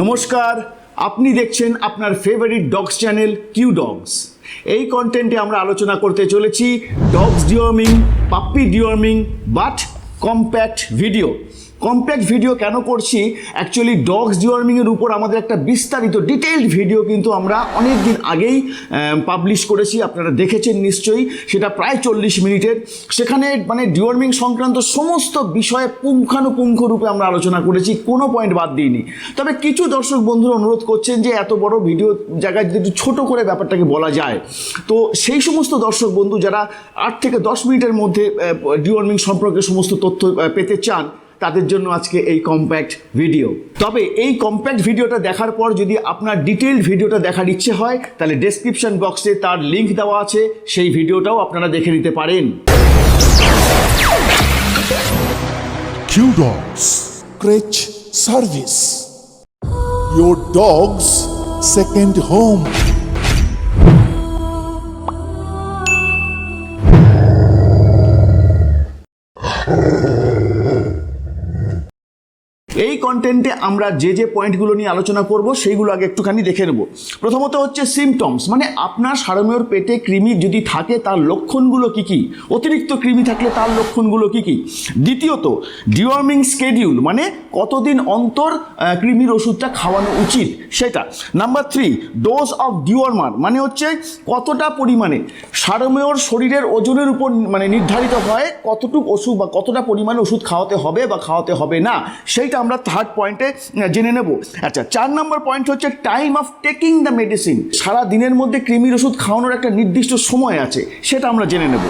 নমস্কার, আপনি দেখছেন আপনার favourite dogs channel Q dogs এই কন্টেন্টে আমরা আলোচনা করতে চলেছি dogs deworming puppy deworming but compact video compact video কেন করছি? অ্যাকচুয়ালি ডগস ডিওয়ার্মিংয়ের উপর আমাদের একটা বিস্তারিত ডিটেইলড ভিডিও কিন্তু আমরা অনেক দিন আগেই পাবলিশ করেছি। আপনারা দেখেছেন নিশ্চয়ই। সেটা প্রায় চল্লিশ মিনিটের। সেখানে মানে ডিওয়ার্মিং সংক্রান্ত সমস্ত বিষয়ে পুঙ্খানুপুঙ্খ রূপে আমরা আলোচনা করেছি। কোনো পয়েন্ট বাদ দিইনি। তবে কিছু দর্শক বন্ধুরা অনুরোধ করছেন যে এত বড় ভিডিও জায়গায় যদি একটু ছোটো করে ব্যাপারটাকে বলা যায়। তো সেই সমস্ত দর্শক বন্ধু যারা আট থেকে দশ মিনিটের মধ্যে ডিওয়ার্মিং সম্পর্কে সমস্ত তথ্য পেতে চান তাদের জন্য আজকে এই কম্প্যাক্ট ভিডিও তবে এই কম্প্যাক্ট ভিডিওটা দেখার পর যদি আপনার ডিটেইলড ভিডিওটা দেখার ইচ্ছে হয়, তাহলে ডেসক্রিপশন বক্সে তার লিংক দেওয়া আছে, সেই ভিডিওটাও আপনারা দেখে নিতে পারেন। Crutch Service Your dog's second home. এই কন্টেন্টে আমরা যে যে পয়েন্টগুলো নিয়ে আলোচনা করব, সেইগুলো আগে একটুখানি দেখে নেব। প্রথমত হচ্ছে সিমটমস মানে আপনার সারমেয়র পেটে কৃমি যদি থাকে, তার লক্ষণগুলো কি কি? অতিরিক্ত কৃমি থাকলে তার লক্ষণগুলো কি কি? দ্বিতীয়ত ডিওয়ার্মিং স্কেডিউল মানে কতদিন অন্তর কৃমির ওষুধটা খাওয়ানো উচিত, সেটা। Number three dose of dewormer মানে হচ্ছে কতটা পরিমাণে? সারমেয়র শরীরের ওজনের উপর মানে নির্ধারিত হয় কতটুকু ওষুধ বা কতটা পরিমাণে ওষুধ খাওয়াতে হবে বা খাওয়াতে হবে না, সেইটা আমরা থার্ড পয়েন্টে জেনে নেব। আচ্ছা চার নম্বর পয়েন্ট হচ্ছে time of taking the medicine সারা দিনের মধ্যে কৃমির ওষুধ খাওয়ানোর একটা নির্দিষ্ট সময় আছে, সেটা আমরা জেনে নেব।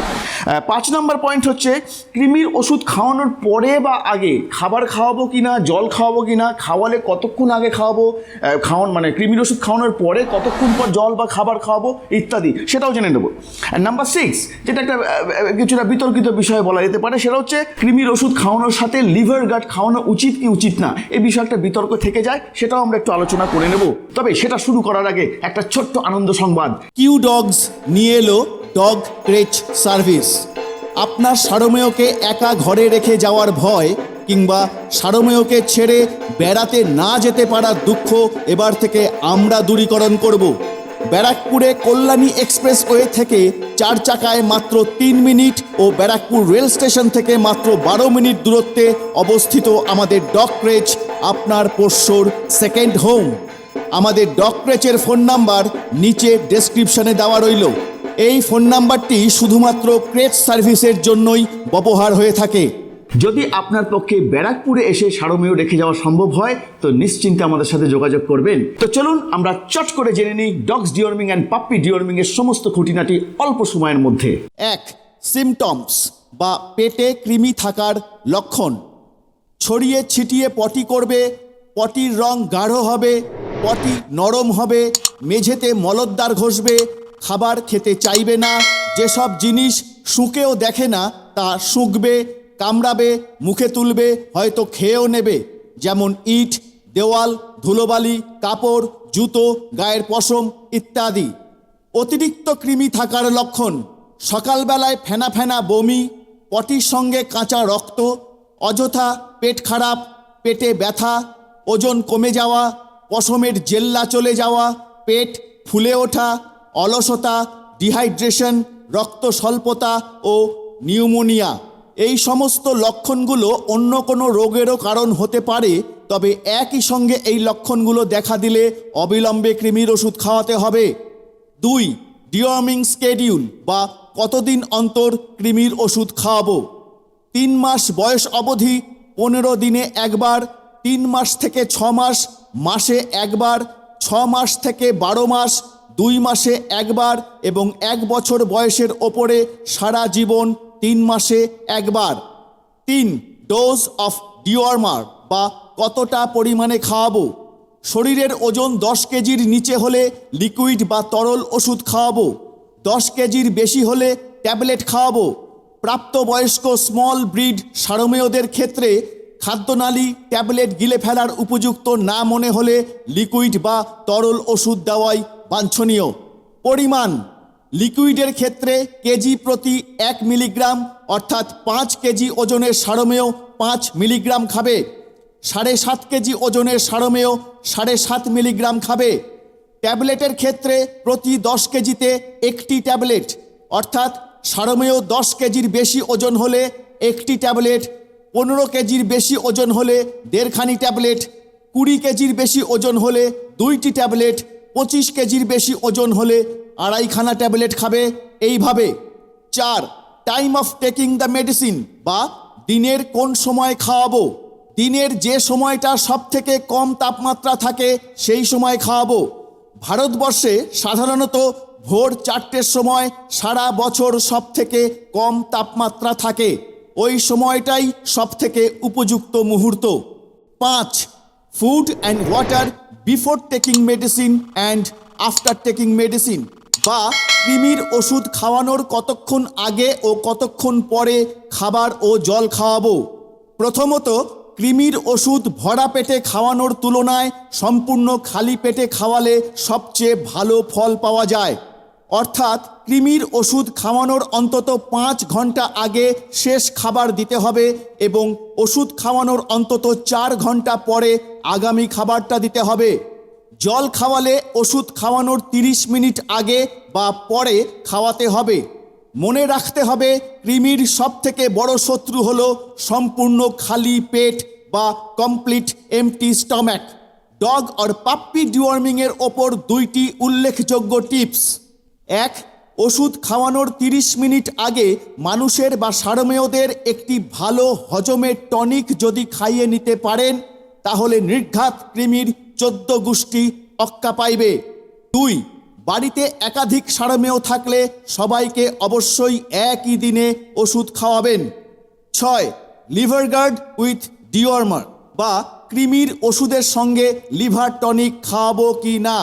পাঁচ নম্বর পয়েন্ট হচ্ছে কৃমির ওষুধ খাওয়ানোর পরে বা আগে খাবার খাওয়াবো কি না জল খাওয়াবো কি না খাওয়ালে কতক্ষণ আগে খাওয়াবো খাওয়ান মানে কৃমির ওষুধ খাওয়ানোর পরে কতক্ষণ পর জল বা খাবার খাওয়াবো, ইত্যাদি, সেটাও জেনে নেব। নাম্বার সিক্স যেটা একটা কিছুটা বিতর্কিত বিষয় বলা যেতে পারে, সেটা হচ্ছে কৃমির ওষুধ খাওয়ানোর সাথে লিভার গার্ড খাওয়ানো উচিত কি উচিত না। এই বিষয়ে একটা বিতর্ক থেকে যায়, সেটাও আমরা একটু আলোচনা করে নেব। তবে সেটা শুরু করার আগে একটা ছোট্ট আনন্দ সংবাদ। কিউ ডগস নিয়ে এলো ডগ ক্রেচ সার্ভিস আপনার সারমেয়কে একা ঘরে রেখে যাওয়ার ভয় কিংবা সারমেয়কে ছেড়ে বেড়াতে না যেতে পারার দুঃখ এবার থেকে আমরা দূরীকরণ করব। ব্যারাকপুরে কল্যাণী এক্সপ্রেসওয়ে থেকে চার চাকায় মাত্র তিন মিনিট ও ব্যারাকপুর রেল স্টেশন থেকে মাত্র বারো মিনিট দূরত্বে অবস্থিত আমাদের ডগ ক্রেচ আপনার পোষ্যর সেকেন্ড হোম। আমাদের ডক্রেচের ফোন নাম্বার নিচে ডেসক্রিপশনে দেওয়া রইল। এই ফোন নাম্বারটি শুধুমাত্র ক্রেচ সার্ভিসের জন্যই ব্যবহার হয়ে থাকে। যদি আপনার পক্ষে ব্যারাকপুরে এসে সারমেয় রেখে যাওয়া সম্ভব হয়, তো নিশ্চিন্তে আমাদের সাথে যোগাযোগ করবেন। তো চলুন, আমরা চট করে জেনে নিই dogs deworming and puppy deworming এর সমস্ত খুঁটিনাটি অল্প সময়ের মধ্যে। এক সিমটমস বা পেটে কৃমি থাকার লক্ষণ। ছড়িয়ে ছিটিয়ে পটি করবে, পটির রং গাঢ় হবে, পটি নরম হবে, মেঝেতে মলদ্বার ঘষবে, খাবার খেতে চাইবে না, যেসব জিনিস শুঁকেও দেখে না, তা শুঁকবে কামড়াবে, মুখে তুলবে, হয়তো খেয়েও নেবে। যেমন ইট, দেওয়াল, ধুলোবালি, কাপড়, জুতো, গায়ের পশম ইত্যাদি। অতিরিক্ত কৃমি থাকার লক্ষণ, সকালবেলায় ফেনা ফেনা বমি, পটির সঙ্গে কাঁচা রক্ত, অযথা পেট খারাপ, পেটে ব্যথা, ওজন কমে যাওয়া, পশমের জেল্লা চলে যাওয়া, পেট ফুলে ওঠা, অলসতা, ডিহাইড্রেশন রক্ত স্বল্পতা ও নিউমোনিয়া। এই সমস্ত লক্ষণগুলো অন্য কোনো রোগেরও কারণ হতে পারে, তবে একই সঙ্গে এই লক্ষণগুলো দেখা দিলে অবিলম্বে কৃমির ওষুধ খাওয়াতে হবে। দুই, ডিওয়ার্মিং স্কেডিউল বা কতদিন অন্তর কৃমির ওষুধ খাওয়াবো? তিন মাস বয়স অবধি পনেরো দিনে একবার, তিন মাস থেকে ছ মাস, মাসে একবার, ছ মাস থেকে বারো মাস, দুই মাসে একবার এবং এক বছর বয়সের ওপরে সারা জীবন তিন মাসে একবার। তিন ডোজ অফ ডিওয়ার্মার বা কতটা পরিমাণে খাওয়াবো? শরীরের ওজন দশ কেজির নিচে হলে লিকুইড বা তরল ওষুধ খাওয়াবো। দশ কেজির বেশি হলে ট্যাবলেট খাওয়াবো। প্রাপ্তবয়স্ক স্মল ব্রিড সারমেয়দের ক্ষেত্রে খাদ্যনালী ট্যাবলেট গিলে ফেলার উপযুক্ত না মনে হলে লিকুইড বা তরল ওষুধ দেওয়াই বাঞ্ছনীয়। পরিমাণ লিকুইডের ক্ষেত্রে কেজি প্রতি এক মিলিগ্রাম, অর্থাৎ পাঁচ কেজি ওজনের সারমেয় পাঁচ মিলিগ্রাম খাবে। সাড়ে সাত কেজি ওজনের সারমেয় সাড়ে সাত মিলিগ্রাম খাবে। ট্যাবলেটের ক্ষেত্রে প্রতি দশ কেজিতে একটি ট্যাবলেট, অর্থাৎ সারমেয় দশ কেজির বেশি ওজন হলে একটি ট্যাবলেট, পনেরো কেজির বেশি ওজন হলে দেড়খানি ট্যাবলেট, কুড়ি কেজির বেশি ওজন হলে দুইটি ট্যাবলেট, পঁচিশ কেজির বেশি ওজন হলে আড়াইখানা ট্যাবলেট খাবে, এইভাবে। চার time of taking the medicine বা দিনের কোন সময় খাওয়াবো। দিনের যে সময়টা সব থেকে কম তাপমাত্রা থাকে, সেই সময় খাওয়াবো। ভারতবর্ষে সাধারণত ভোর চারটের সময় সারা বছর সব থেকে কম তাপমাত্রা থাকে। ওই সময়টাই সব থেকে উপযুক্ত মুহূর্ত। পাঁচ food and water before taking medicine and after taking medicine বা কৃমির ওষুধ খাওয়ানোর কতক্ষণ আগে ও কতক্ষণ পরে খাবার ও জল খাওয়াবো? প্রথমত, কৃমির ওষুধ ভরা পেটে খাওয়ানোর তুলনায় সম্পূর্ণ খালি পেটে খাওয়ালে সবচেয়ে ভালো ফল পাওয়া যায়। অর্থাৎ, কৃমির ওষুধ খাওয়ানোর অন্তত পাঁচ ঘণ্টা আগে শেষ খাবার দিতে হবে এবং ওষুধ খাওয়ানোর অন্তত চার ঘণ্টা পরে আগামী খাবারটা দিতে হবে। জল খাওয়ালে ওষুধ খাওয়ানোর তিরিশ মিনিট আগে বা পরে খাওয়াতে হবে। মনে রাখতে হবে, কৃমির সব থেকে বড় শত্রু হলো সম্পূর্ণ খালি পেট বা কমপ্লিট এমটি স্টম্যাক ডগ আর পাপ্পি ডিওয়ার্মিংয়ের ওপর দুইটি উল্লেখযোগ্য টিপস। এক, ওষুধ খাওয়ানোর তিরিশ মিনিট আগে মানুষের বা সারমেয়দের একটি ভালো হজমের টনিক যদি খাইয়ে নিতে পারেন, তাহলে নির্ঘাত কৃমির চোদ্দ গোষ্ঠী অক্কা পাইবে। দুই, বাড়িতে একাধিক সারমেয় থাকলে সবাইকে অবশ্যই একই দিনে ওষুধ খাওয়াবেন। ছয়, লিভার গার্ড উইথ ডিওয়ার্মার বা কৃমির ওষুধের সঙ্গে লিভার টনিক খাওয়াবো কি না?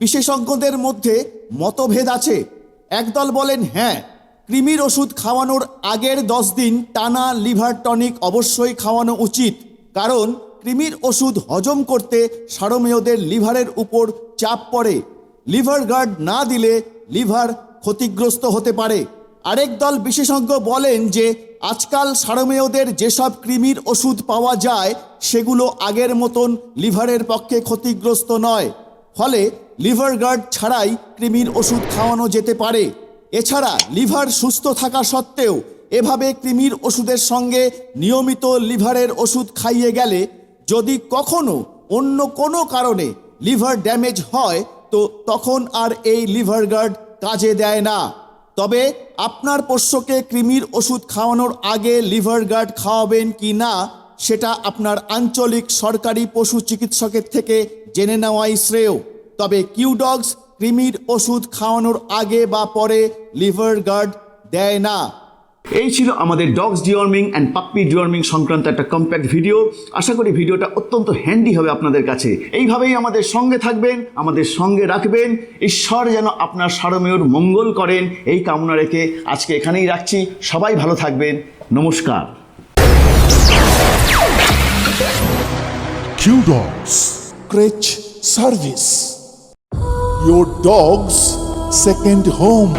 বিশেষজ্ঞদের মধ্যে মতভেদ আছে। একদল বলেন হ্যাঁ কৃমির ওষুধ খাওয়ানোর আগের দশ দিন টানা লিভার টনিক অবশ্যই খাওয়ানো উচিত। কারণ কৃমির ওষুধ হজম করতে সারমেয়দের লিভারের উপর চাপ পড়ে। লিভার গার্ড না দিলে লিভার ক্ষতিগ্রস্ত হতে পারে। আরেক দল বিশেষজ্ঞ বলেন যে, আজকাল সারমেয়দের যেসব কৃমির ওষুধ পাওয়া যায়, সেগুলো আগের মতন লিভারের পক্ষে ক্ষতিগ্রস্ত নয়। ফলে লিভার গার্ড ছাড়াই কৃমির ওষুধ খাওয়ানো যেতে পারে। এছাড়া লিভার সুস্থ থাকা সত্ত্বেও এভাবে কৃমির ওষুধের সঙ্গে নিয়মিত লিভারের ওষুধ খাইয়ে গেলে যদি কখনো অন্য কোনো কারণে লিভার ড্যামেজ হয়, তো তখন আর এই লিভার গার্ড কাজে দেয় না। তবে আপনার পোষ্যকে কৃমির ওষুধ খাওয়ানোর আগে লিভার গার্ড খাওয়াবেন কি না, সেটা আপনার আঞ্চলিক সরকারি পশু চিকিৎসকের থেকে জেনে নেওয়াই শ্রেয়। তবে কিউডগস কৃমির ওষুধ খাওয়ানোর আগে বা পরে লিভার গার্ড দেয় না। এই ছিল আমাদের dogs deworming and puppy deworming সংক্রান্ত একটা কম্প্যাক্ট ভিডিও আশা করি ভিডিওটা অত্যন্ত হ্যান্ডি হবে আপনাদের কাছে। এইভাবেই আমাদের সঙ্গে থাকবেন, আমাদের সঙ্গে রাখবেন। ঈশ্বর যেন আপনার সারমেয়র মঙ্গল করেন, এই কামনা রেখে আজকে এখানেই রাখছি। সবাই ভালো থাকবেন। নমস্কার। Q Dogs Crutch Service. Your dog's second home.